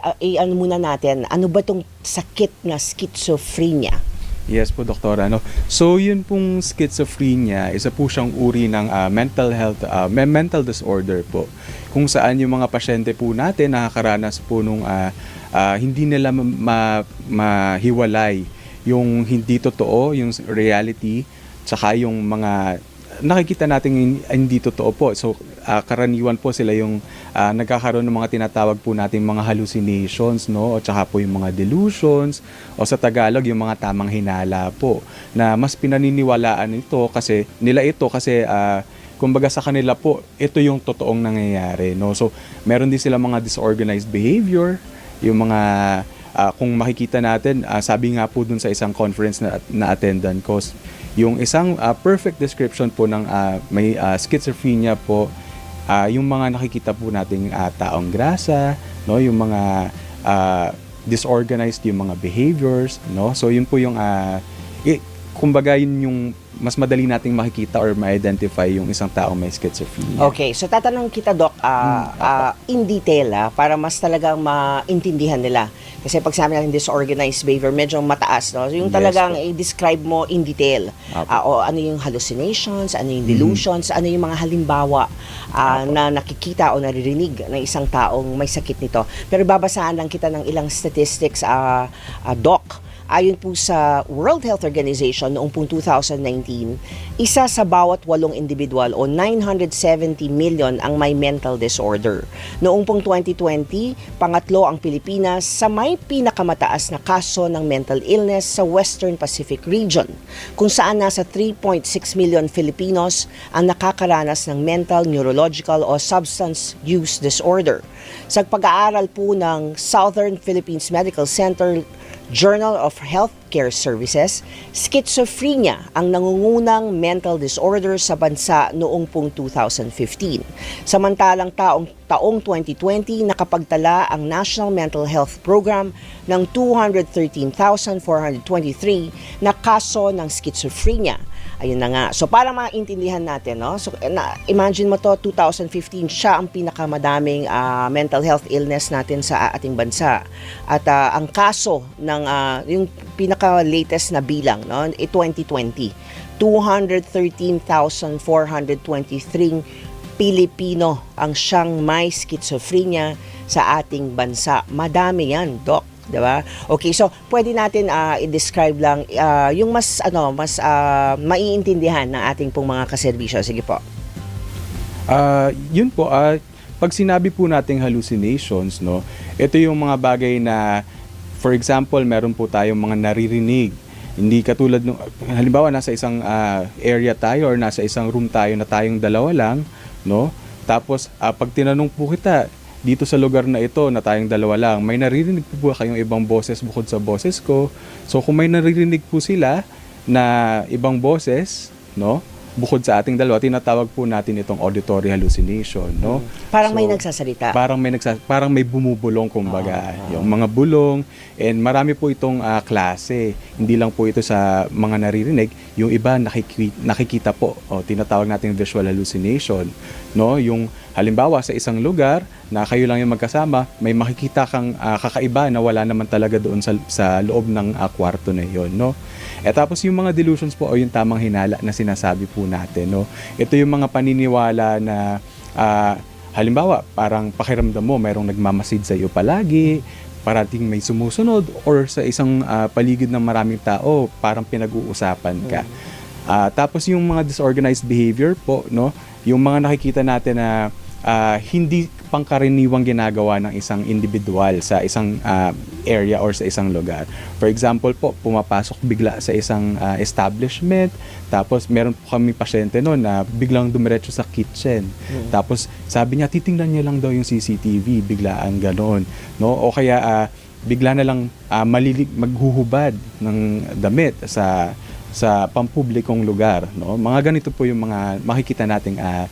uh, i-ano muna natin, ano ba tong sakit na schizophrenia? Yes po, Doktora. Ano? So, yun pong schizophrenia, isa po siyang uri ng ah, mental health, ah, me- mental disorder po. Kung saan yung mga pasyente po natin nakakaranas po nung ah, ah, hindi nila ma- ma- mahiwalay yung hindi totoo, yung reality, tsaka yung mga nakikita natin hindi totoo po. So, ah, karaniwan po sila yung ah, nagkakaroon ng mga tinatawag po nating mga hallucinations, no? O tsaka po yung mga delusions, o sa Tagalog, yung mga tamang hinala po, na mas pinaniniwalaan ito kasi, nila ito kasi, ah, kumbaga sa kanila po, ito yung totoong nangyayari, no? So, meron din sila mga disorganized behavior, yung mga Ah, kung makikita natin, ah, sabi nga po dun sa isang conference na, na attendan ko, yung isang ah, perfect description po ng ah, may ah, schizophrenia po, ah, yung mga nakikita po nating ah, taong grasa, no, yung mga ah, disorganized yung mga behaviors, no. So yun po yung ah, i- kumbaga yun yung mas madali nating makikita or ma-identify yung isang taong may schizophrenia. Okay, so tatanong kita, Doc, ah, ah, in detail, ah, para mas talagang maintindihan nila. Kasi pag sabi natin disorganized behavior, medyo mataas, no? So, yung Yes talagang po. i-describe mo in detail. Ah, o ano yung hallucinations, ano yung delusions, ano yung mga halimbawa ah, na nakikita o naririnig ng isang taong may sakit nito. Pero babasahan lang kita ng ilang statistics, ah, ah, Doc. Ayon po sa World Health Organization noong pong 2019, isa sa bawat walong individual o 970 million ang may mental disorder. Noong pong 2020, pangatlo ang Pilipinas sa may pinakamataas na kaso ng mental illness sa Western Pacific region, kung saan nasa 3.6 million Filipinos ang nakakaranas ng mental, neurological o substance use disorder. Sa pag-aaral po ng Southern Philippines Medical Center Journal of Healthcare Services, schizophrenia ang nangungunang mental disorder sa bansa noong pong 2015. Samantalang taong, taong 2020, nakapagtala ang National Mental Health Program ng 213,423 na kaso ng schizophrenia. Ayun na nga. So para maintindihan natin, no? So na, imagine mo to 2015 siya ang pinakamadaming ah, mental health illness natin sa ating bansa. At ah, ang kaso ng ah, yung pinaka latest na bilang, no, eh, 2020. 213,423 Pilipino ang siyang may schizophrenia sa ating bansa. Madami yan, Doc. 'Di ba? Okay, so pwede natin ah, i-describe lang ah, yung mas ano, mas ah, maiintindihan ng ating pong mga kaserbisyo. Sige po. Ah, yun po, ah, pag sinabi po nating hallucinations, no, ito yung mga bagay na, for example, meron po tayong mga naririnig. Hindi katulad nung, halimbawa, nasa isang ah, area tayo or nasa isang room tayo na tayong dalawa lang, no, tapos ah, pag tinanong po kita, dito sa lugar na ito na tayong dalawa lang, may naririnig po ba kayong ibang boses bukod sa boses ko? So kung may naririnig po sila na ibang boses, no? Bukod sa ating dalawa, tinatawag po natin itong auditory hallucination, no? Parang may So, nagsasalita. Parang may nagsa, parang may bumubulong kumbaga, yung mga bulong and marami po itong ah, klase. Hindi lang po ito sa mga naririnig, yung iba nakiki, nakikita po o tinatawag natin visual hallucination, no? Yung halimbawa sa isang lugar na kayo lang yung magkasama, may makikita kang ah, kakaiba na wala naman talaga doon sa, sa loob ng ah, kwarto na yon, no? Eh tapos yung mga delusions po o yung tamang hinala na sinasabi po natin, no? Ito yung mga paniniwala na ah, halimbawa, parang pakiramdam mo mayroong nagmamasid sa iyo palagi, parating may sumusunod or sa isang ah, paligid ng maraming tao, parang pinag-uusapan ka. Ah, tapos yung mga disorganized behavior po, no? Yung mga nakikita natin na ah, hindi pangkaraniwang ginagawa ng isang individual sa isang ah, area or sa isang lugar. For example po, pumapasok bigla sa isang ah, establishment, tapos meron po kami pasyente noon na biglang dumiretso sa kitchen. Tapos sabi niya, titingnan niya lang daw yung CCTV, biglaan ganon. No? O kaya ah, bigla na lang ah, malilig, maghuhubad ng damit sa sa pampublikong lugar no mga ganito po yung mga makikita nating ah,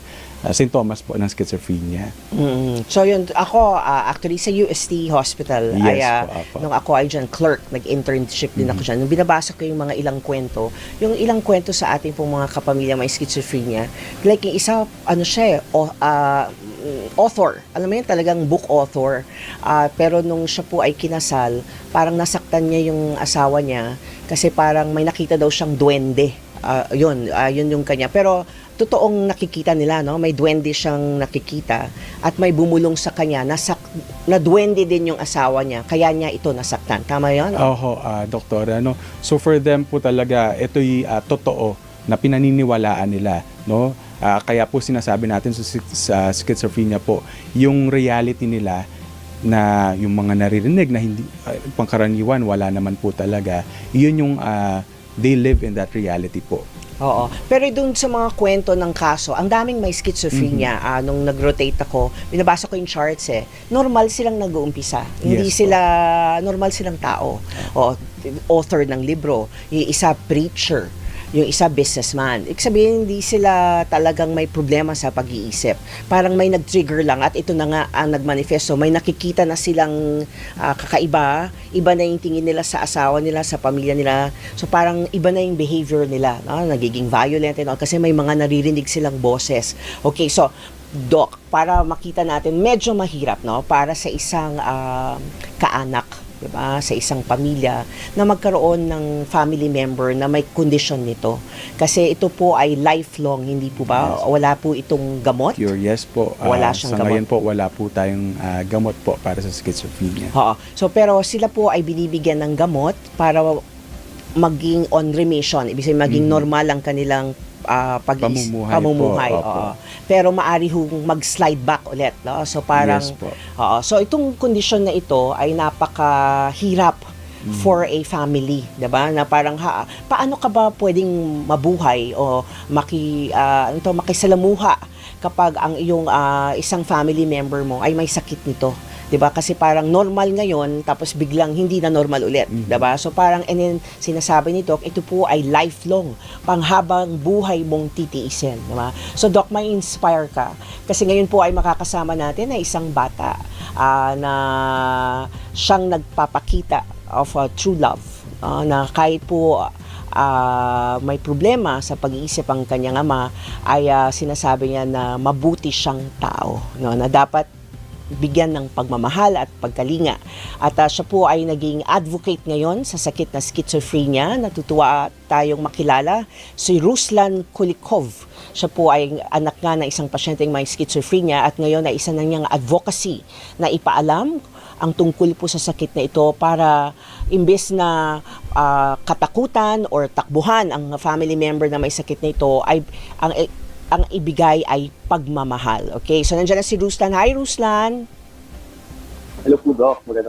ah, sintomas po ng schizophrenia Mm. So yun, ako ah, actually sa UST Hospital, Yes ay, ah, po, nung ako ay dyan clerk, nag-internship din ako dyan. Nung binabasa ko yung mga ilang kwento, yung ilang kwento sa ating pong mga kapamilya may schizophrenia, like yung isa, ano siya o, ah, mm, author. Alam mo yun, talagang book author. Ah, pero nung siya po ay kinasal, parang nasaktan niya yung asawa niya kasi parang may nakita daw siyang duwende. Ah, yun, ah, yun yung kanya. Pero totoong nakikita nila, no? May duwende siyang nakikita at may bumulong sa kanya. Nasak na duwende din yung asawa niya. Kaya niya ito nasaktan. Tama yun? Oho, ah, doktor, ano, so for them po talaga, ito'y ah, totoo na pinaniniwalaan nila, no? Ah, kaya po sinasabi natin sa, sa schizophrenia po, yung reality nila na yung mga naririnig na hindi ah, pangkaraniwan wala naman po talaga. Yun yung ah, they live in that reality po. Oo. Pero dun sa mga kwento ng kaso, ang daming may schizophrenia. Ah, nung nag-rotate ako, binabasa ko yung charts eh. Normal silang nag-uumpisa. Hindi Yes po. sila, normal silang tao. O, author ng libro. Yung isa, preacher. Yung isa, businessman. Ibig sabihin, hindi sila talagang may problema sa pag-iisip. Parang may nag-trigger lang at ito na nga ang nagmanifesto. May nakikita na silang ah, kakaiba. Iba na yung tingin nila sa asawa nila, sa pamilya nila. So parang iba na yung behavior nila. No? Nagiging violent and all. Kasi may mga naririnig silang boses. Okay, so Doc, para makita natin, medyo mahirap, no? Para sa isang ah, kaanak, di ba? Sa isang pamilya na magkaroon ng family member na may kondisyon nito. Kasi ito po ay lifelong, hindi po ba? Yes. Wala po itong gamot. Pure yes po. Wala siyang sa ngayon po, wala po tayong ah, gamot po para sa schizophrenia. Oo. So pero sila po ay binibigyan ng gamot para maging on remission, ibig sabihin maging Mhm. normal ang kanilang ah, pag Pamumuhay po, pamumuhay, opo. oo. Pero maari hong mag-slide back ulit, no? So parang yes po. Oo. So itong kondisyon na ito ay napakahirap Mm. for a family, 'di ba? Na parang ha, paano ka ba pwedeng mabuhay o maki ah, ano to, makisalamuha kapag ang iyong ah, isang family member mo ay may sakit nito? 'Di ba? Kasi parang normal ngayon tapos biglang hindi na normal ulit, Mhm. 'di ba? So parang and then, sinasabi ni Doc, ito po ay lifelong, panghabang buhay mong titiisin, 'di ba? So Doc, may inspire ka kasi ngayon po ay makakasama natin na isang bata ah, na siyang nagpapakita of a true love ah, na kahit po ah, may problema sa pag-iisip ang kanyang ama ay ah, sinasabi niya na mabuti siyang tao no na dapat bigyan ng pagmamahal at pagkalinga. At ah, siya po ay naging advocate ngayon sa sakit na schizophrenia. Natutuwa tayong makilala si Ruslan Kulikov. Siya po ay anak nga ng isang pasyenteng may schizophrenia at ngayon ay isa na niyang advocacy na ipaalam ang tungkol po sa sakit na ito para imbes na ah, katakutan or takbuhan ang family member na may sakit na ito ay ang ang ibigay ay pagmamahal. Okay? So nandiyan na si Ruslan. Hi Ruslan. Hello po, Doc. Magandang